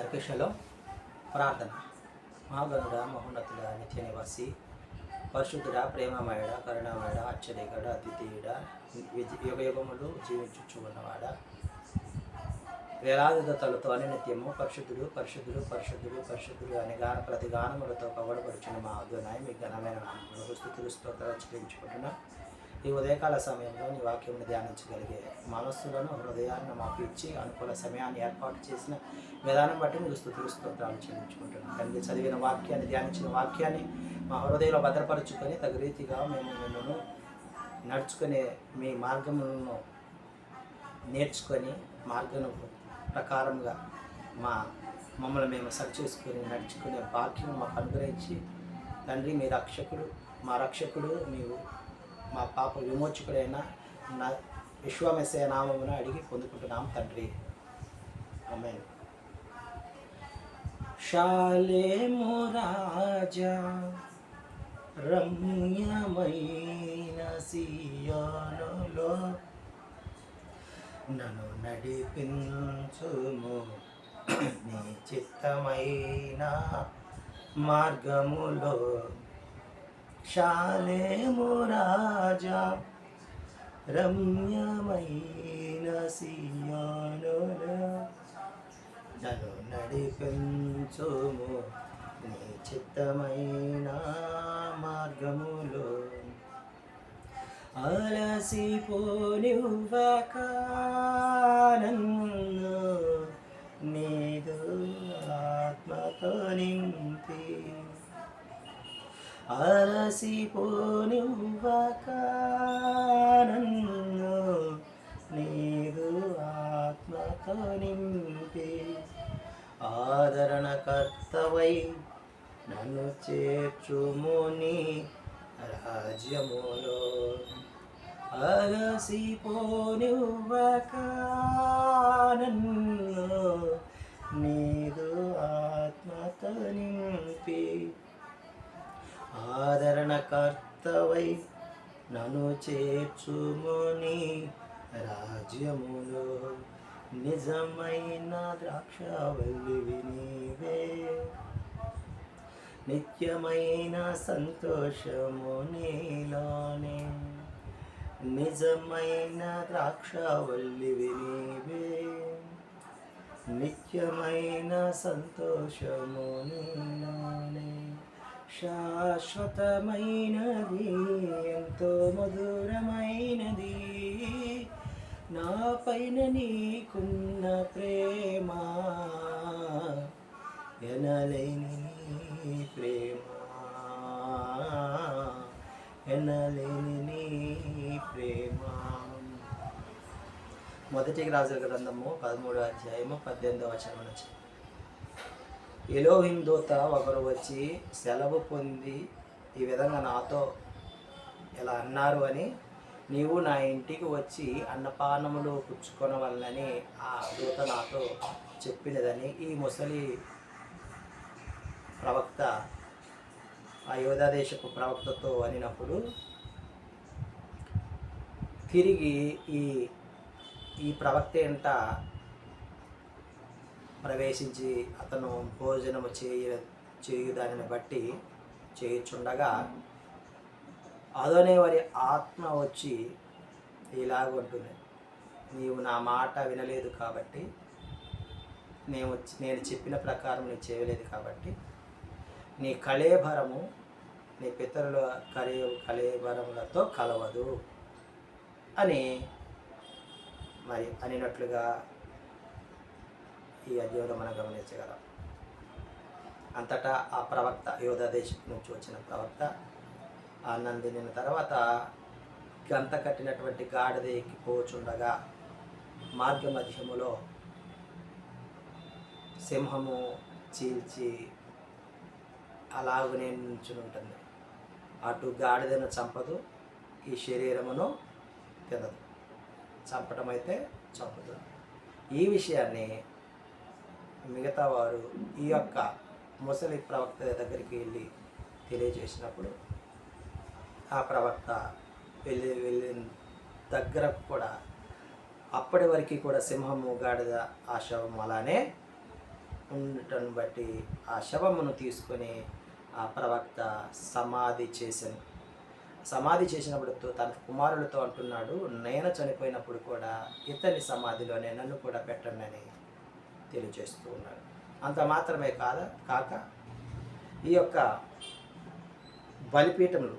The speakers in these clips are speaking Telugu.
అందరికీ ప్రార్థన. మహాగణుడ మహోన్నతుడ నిత్య నివాసి పరిశుద్ధుడ ప్రేమమయుడ కరుణామయుడ అత్యధికుడ అతిథియుడ యుగయుగములు యుగ యుగములు జీవించుచు ఉన్నవాడ వేలాది దత్తలతో నిత్యము పరిశుద్ధుడు పరిశుద్ధుడు పరిశుద్ధుడు పరిశుద్ధుడు అని గాన ప్రతి గానములతో పగడపడుచున్న మా అద్భుతాయి మీ ఘనమైన నామములు స్థుతులు స్తోత్రాలు చెల్లించుకుంటున్నాం. ఈ ఉదయకాల సమయంలో నీ వాక్యమును ధ్యానించగలిగే మనస్సులను హృదయాన్ని మాకు ఇచ్చి అనుకూల సమయాన్ని ఏర్పాటు చేసిన విధానం బట్టి మీకు స్థుతులు స్తోత్రాలు చెల్లించుకుంటున్నాను తండ్రి చదివిన వాక్యాన్ని ధ్యానించిన వాక్యాన్ని మా హృదయంలో భద్రపరుచుకొని తగు రీతిగా మేము మిమ్మల్ని నడుచుకునే మీ మార్గములను నేర్చుకొని మార్గం ప్రకారంగా మా మమ్మల్ని మేము సరి చేసుకొని నడుచుకునే భాగ్యం మాకు అనుగ్రహించి తండ్రి మీ రక్షకుడు మా రక్షకుడు మీరు మా పాప విమోచకుడైన నా విశ్వమెసే నామమును అడిగి పొందుకుంటున్నాం తండ్రి. ఆమె శాలేము రాజా రమ్యమైన సియోనులో నన్ను నడిపించుము. నీ చిత్తమైన మార్గములో శాలేము రాజా రమ్యమైన సియోనులో. నన్ను నడిపించుము నీ చిత్తమైన మార్గములో. అలసిపోనివ్వక నన్ను నీదు ఆత్మతో నింపి. అలసిపోనివ్వక నన్ను నీదు ఆత్మతో నింపి ఆదరణకర్తవై నన్ను చేర్చుముని రాజ్యములో. అలసిపోనివ్వక నన్ను నీదు ఆత్మతో నింపి ఆదరణకర్తవై నన్ను చేర్చుముని రాజ్యములో. నిజమైన ద్రాక్షవల్లివి నీవే నిత్యమైన సంతోషము నీలోనే. నిజమైన ద్రాక్షవల్లివి నీవే నిత్యమైన సంతోషము నీలోనే. శాశ్వతమైనది ఎంతో మధురమైనది. నా పైన నీకున్న ప్రేమ ఎనలేని నీ ప్రేమ. ఎనలేని నీ ప్రేమ. మొదటి రాజుల గ్రంథము పదమూడో అధ్యాయము పద్దెనిమిదవ వచనం నుంచి ఎలోహిం దూత ఒకరు వచ్చి సెలవు పొంది ఈ విధంగా నాతో ఇలా అన్నారు అని నీవు నా ఇంటికి వచ్చి అన్నపానములు పుచ్చుకొనవలనని ఆ దూత నాతో చెప్పినదని ఈ ముసలి ప్రవక్త ఆ యోధాదేశపు ప్రవక్తతో అనినప్పుడు తిరిగి ఈ ఈ ప్రవక్త ఏంట ప్రవేశించి అతను భోజనము చేయ చేయు దానిని బట్టి చేయుచుండగా అదనే వారి ఆత్మ వచ్చి ఇలాగుంటుంది నీవు నా మాట వినలేదు కాబట్టి నేను నేను చెప్పిన ప్రకారం నీవు చేయలేదు కాబట్టి నీ కళేభరము నీ పితరుల కలే కళేభరములతో కలవదు అని మరి అనినట్లుగా ఈ అధ్యయనం మనం గమనించగలం. అంతటా ఆ ప్రవక్త యోధా దేశం నుంచి వచ్చిన ప్రవక్త ఆ నందిన తర్వాత గంత కట్టినటువంటి గాడిద ఎక్కిపోచుండగా మార్గ మధ్యములో సింహము చీల్చి అలాగనే నుంచుని ఉంటుంది అటు గాడిదను చంపదు ఈ శరీరమును తినదు. చంపటం అయితే చంపదు. ఈ విషయాన్ని మిగతా వారు ఈ యొక్క ముసలి ప్రవక్త దగ్గరికి వెళ్ళి తెలియజేసినప్పుడు ఆ ప్రవక్త వెళ్ళి వెళ్ళిన దగ్గర కూడా అప్పటి వరకు కూడా సింహము గాడిద ఆ శవం అలానే ఉండటం బట్టి ఆ శవమును తీసుకొని ఆ ప్రవక్త సమాధి చేశాను. సమాధి చేసినప్పుడు తన కుమారులతో అంటున్నాడు నేను చనిపోయినప్పుడు కూడా ఇతని సమాధిలోనే నన్ను కూడా పెట్టండి అని తెలియజేస్తూ ఉన్నాడు అంత మాత్రమే కాద కాక ఈ యొక్క బలిపీఠములు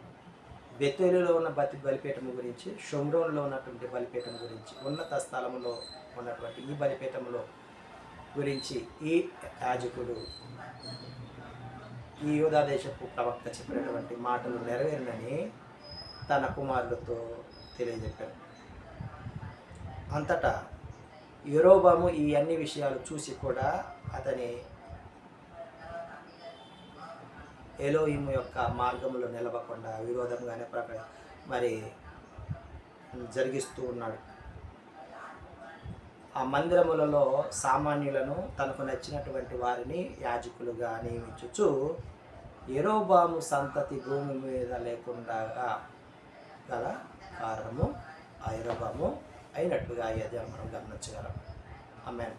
బెత్తేలులో ఉన్న బతి బలిపీఠం గురించి షొమ్రోన్లో ఉన్నటువంటి బలిపీఠం గురించి ఉన్నత స్థలంలో ఉన్నటువంటి ఈ బలిపీఠంలో గురించి ఈ యాజకుడు ఈ యూదాదేశపు ప్రవక్త చెప్పినటువంటి మాటలు నెరవేరినని తన కుమారులతో తెలియజెప్పారు అంతటా యూరోబాము ఈ అన్ని విషయాలు చూసి కూడా అతని ఎలోయిము యొక్క మార్గంలో నిలవకుండా విరోధంగానే ప్రక మరి జరిగిస్తూ ఉన్నాడు. ఆ మందిరములలో సామాన్యులను తనకు నచ్చినటువంటి వారిని యాజకులుగా నియమించుచు ఎరోబాము సంతతి భూమి మీద లేకుండా గల కారణము ఆ ఎరోబాము అయినట్టుగా అయ్యేది మనం గమనించగలం. అమ్మాయి